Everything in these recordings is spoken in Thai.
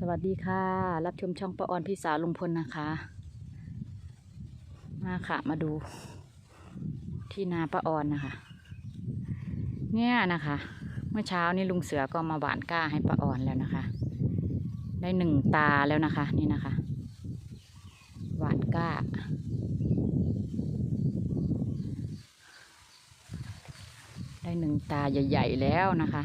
สวัสดีค่ะ รับชมช่องป้าออนพี่สาวลุงพลนะคะ มาค่ะ มาดูที่นาป้าออนนะคะ เนี่ยนะคะ เมื่อเช้านี้ลุงเสือก็มาหวานก้าให้ป้าออนแล้วนะคะ ได้หนึ่งตาแล้วนะคะ นี่นะคะ หวานก้า ได้หนึ่งตาใหญ่ ๆ แล้วนะคะ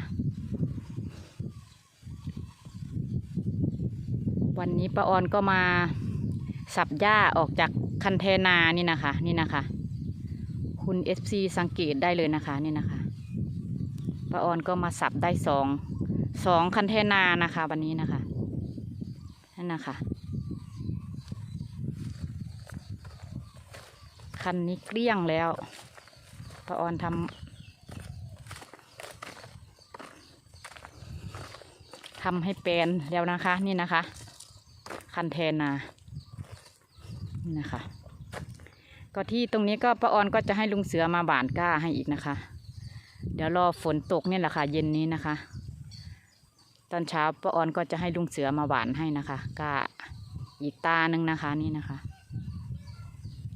วันนี้ป้าออนก็มาสับหญ้าออกจากคันเทนานี่นะคะ นี่นะคะ คุณเอฟซีสังเกตได้เลยนะคะนี่นะคะป้าออนก็มาสับได้สองสองคันเทนานะคะ วันนี้นะคะนั่นนะคะคันนี้เกลี้ยงแล้วป้าออนทำทำให้แปลนแล้วนะคะ นี่นะคะ คันเทนานี่นะคะ ก็ที่ตรงนี้ก็ป้าออนก็จะให้ลุงเสือมาบานก้าให้อีกนะคะ เดี๋ยวรอฝนตกเนี่ยแหละค่ะเย็นนี้นะคะ ตอนเช้าป้าออนก็จะให้ลุงเสือมาหวานให้นะคะก้าอีกตาหนึ่งนะคะนี่นะคะ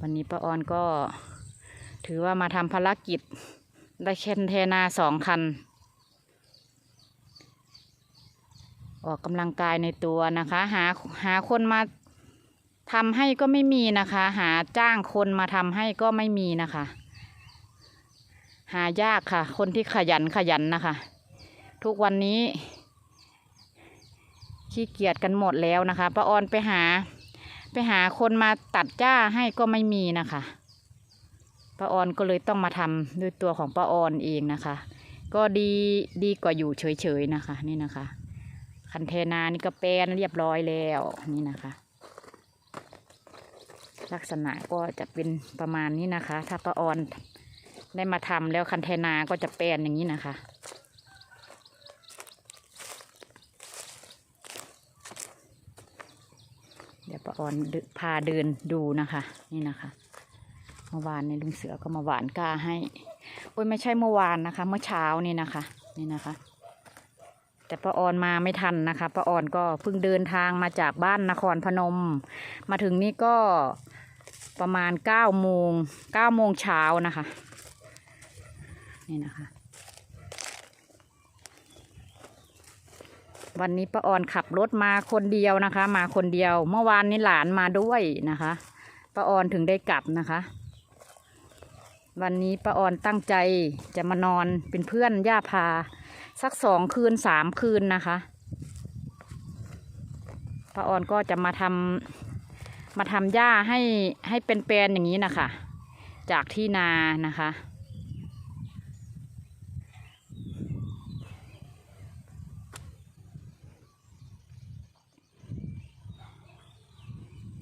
วันนี้ป้าออนก็ถือว่ามาทำภารกิจได้เคนเทนาสองคัน ออกกำลังกายในตัวนะคะ หาหาคนมาทำให้ก็ไม่มีนะคะ หาจ้างคนมาทำให้ก็ไม่มีนะคะ หายากค่ะ คนที่ขยันขยันนะคะ ทุกวันนี้ขี้เกียจกันหมดแล้วนะคะป้าออนไปหา ไปหาคนมาตัดหญ้าให้ก็ไม่มีนะคะป้าออนก็เลยต้องมาทำด้วยตัวของป้าออนเองนะคะ ก็ดีดีกว่าอยู่เฉยๆนะคะ นี่นะคะ คันเทนานี่ก็แปลนเรียบร้อยแล้วนี่นะคะ ลักษณะก็จะเป็นประมาณนี้นะคะ ถ้าป้าออนได้มาทำแล้วคันเทนาก็จะแปลนอย่างนี้นะคะเดี๋ยวป้าออนพาเดินดูนะคะ นี่นะคะเมื่อวานในลุงเสือก็มาหวานกล้าให้โอ้ยไม่ใช่เมื่อวานนะคะ เมื่อเช้านี่นะคะ นี่นะคะ แต่ป้าออนมาไม่ทันนะคะป้าออนก็เพิ่งเดินทางมาจากบ้านนครพนม มาถึงนี่ก็ประมาณเก้าโมงเก้าโมงเช้านะคะ นี่นะคะ วันนี้ป้าออนขับรถมาคนเดียวนะคะ มาคนเดียว เมื่อวานนี้หลานมาด้วยนะคะป้าออนถึงได้กลับนะคะ วันนี้ป้าออนตั้งใจจะมานอนเป็นเพื่อนย่าพา สักสองคืนสามคืนนะคะป้าออนก็จะมาทำมาทำหญ้าให้ให้เป็นแปลนอย่างนี้นะคะ จากที่นานะคะ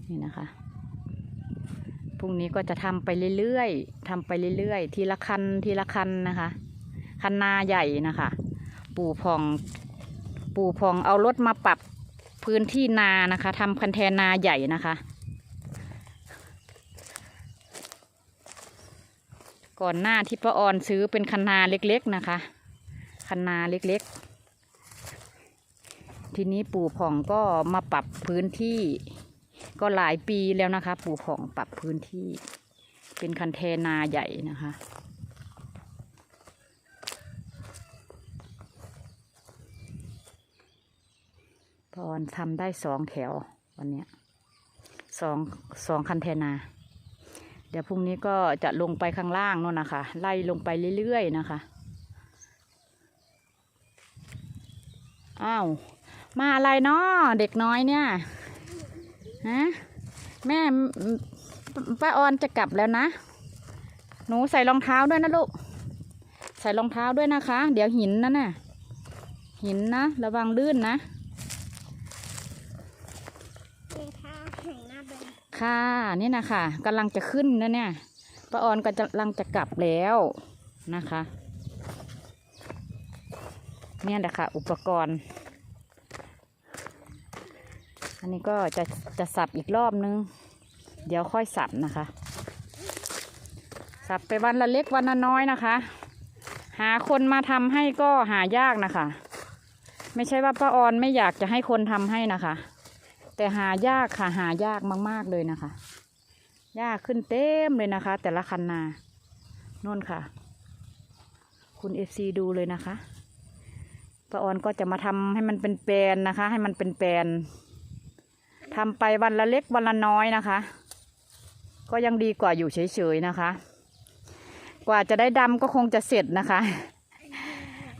นี่นะคะ พรุ่งนี้ก็จะทำไปเรื่อยๆทำไปเรื่อยๆ ทีละคัน ทีละคันนะคะ คันนาใหญ่นะคะ ปู่พอง ปู่พองเอารถมาปรับพื้นที่นานะคะทำคันแทนนาใหญ่นะคะ ก่อนหน้าที่ป้าออนซื้อเป็นคันนาเล็กๆนะคะ คันนาเล็กๆ ทีนี้ปู่ผ่องก็มาปรับพื้นที่ ก็หลายปีแล้วนะคะ ปู่ผ่องปรับพื้นที่ เป็นคันเทนนาใหญ่นะคะ พรทำได้สองแถววันเนี้ยสองสองคันเทนา เดี๋ยวพรุ่งนี้ก็จะลงไปข้างล่างนู่นนะคะ ไล่ลงไปเรื่อยๆนะคะ อ้าว มาอะไรเนาะเด็กน้อยเนี่ยฮะแม่ป้าออนจะกลับแล้วนะ หนูใส่รองเท้าด้วยนะลูก ใส่รองเท้าด้วยนะคะ เดี๋ยวหินนะน่ะ หินนะ ระวังลื่นนะ รองเท้าแข่งหน้าแบน ค่ะนี่นะคะกำลังจะขึ้นนะเนี่ยป้าออนก็กำลังจะกลับแล้วนะคะ เนี่ยแหละค่ะ อุปกรณ์ อันนี้ก็จะจะสับอีกรอบนึง เดี๋ยวค่อยสับนะคะ สับไปวันละเล็กวันละน้อยนะคะ หาคนมาทำให้ก็หายากนะคะ ไม่ใช่ว่าป้าออนไม่อยากจะให้คนทำให้นะคะ แต่หายากค่ะหายากมาก ๆเลยนะคะยากขึ้นเต็มเลยนะคะ แต่ละคันนาน่นค่ะ คุณเอฟซีดูเลยนะคะป้าออนก็จะมาทำให้มันเป็นแปลนนะคะ ให้มันเป็นแปลนทำไปวันละเล็กวันละน้อยนะคะ ก็ยังดีกว่าอยู่เฉยๆนะคะ กว่าจะได้ดำก็คงจะเสร็จนะคะ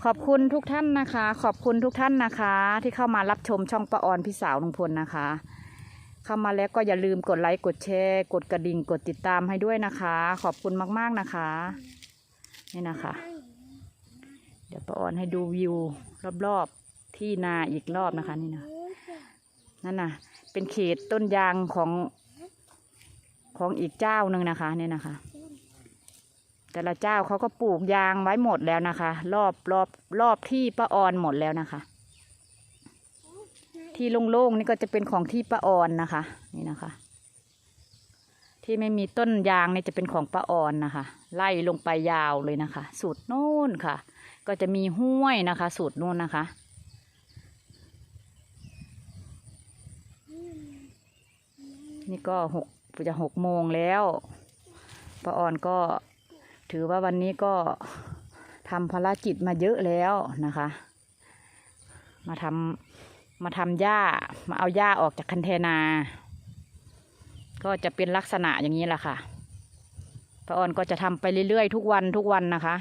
ขอบคุณทุกท่านนะคะ ขอบคุณทุกท่านนะคะ ที่เข้ามารับชมช่องป้าออนพี่สาวลุงพลนะคะ เข้ามาแล้วก็อย่าลืมกดไลค์กดแชร์กดกระดิ่งกดติดตามให้ด้วยนะคะ ขอบคุณมากๆนะคะนี่นะคะ เดี๋ยวป้าออนให้ดูวิวรอบๆที่นาอีกรอบนะคะนี่นะนั่นน่ะ เป็นเขตต้นยางของของอีกเจ้าหนึ่งนะคะเนี่ยนะคะ แต่ละเจ้าเขาก็ปลูกยางไว้หมดแล้วนะคะ รอบรอบรอบที่ป้าออนหมดแล้วนะคะ ที่โล่งๆนี่ก็จะเป็นของที่ป้าออนนะคะ นี่นะคะ ที่ไม่มีต้นยางนี่จะเป็นของป้าออนนะคะ ไล่ลงไปยาวเลยนะคะ สูตรโน่นค่ะ ก็จะมีห้วยนะคะ สูตรโน่นนะคะนี่ก็หกจะหกโมงแล้วป้าออนก็ ถือว่าวันนี้ก็ทำภารกิจมาเยอะแล้วนะคะ มาทำมาทำหญ้ามาเอาหญ้าออกจากคันเทนา ก็จะเป็นลักษณะอย่างนี้แหละค่ะป้าออนก็จะทำไปเรื่อยๆ ทุกวันทุกวันนะคะ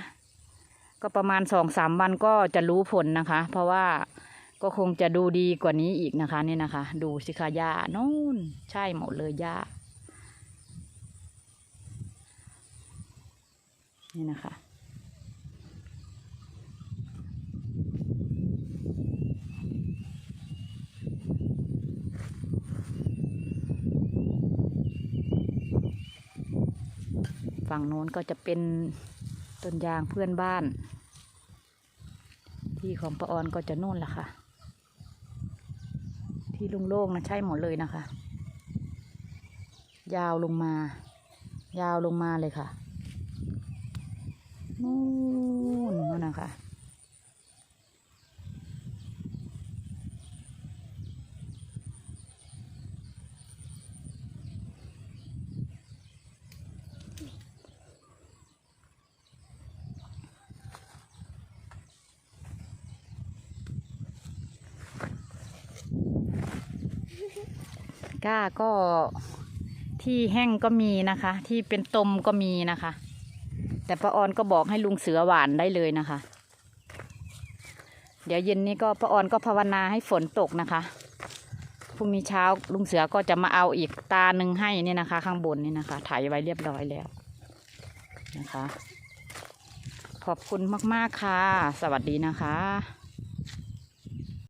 ก็ประมาณสองสามวันก็จะรู้ผลนะคะ เพราะว่าก็คงจะดูดีกว่านี้อีกนะคะนี่นะคะ ดูสิคะหญ้านู่นใช่หมดเลยหญ้า นี่นะคะ ฝั่งโน้นก็จะเป็นต้นยางเพื่อนบ้าน ที่ของป้าออนก็จะโน่นแหละค่ะ ที่ลุงโล่งนะใช่หมดเลยนะคะ ยาวลงมา ยาวลงมาเลยค่ะ นู่นนู่นนะคะก้าก็ที่แห้งก็มีนะคะ ที่เป็นตมก็มีนะคะ แต่ป้าออนก็บอกให้ลุงเสือหวานได้เลยนะคะ เดี๋ยวเย็นนี้ก็ป้าออนก็ภาวนาให้ฝนตกนะคะพรุ่งนี้เช้าลุงเสือก็จะมาเอาอีกตาหนึ่งให้นี่นะคะ ข้างบนนี่นะคะถ่ายไว้เรียบร้อยแล้วนะคะ ขอบคุณมาก ๆ ค่ะ สวัสดีนะคะ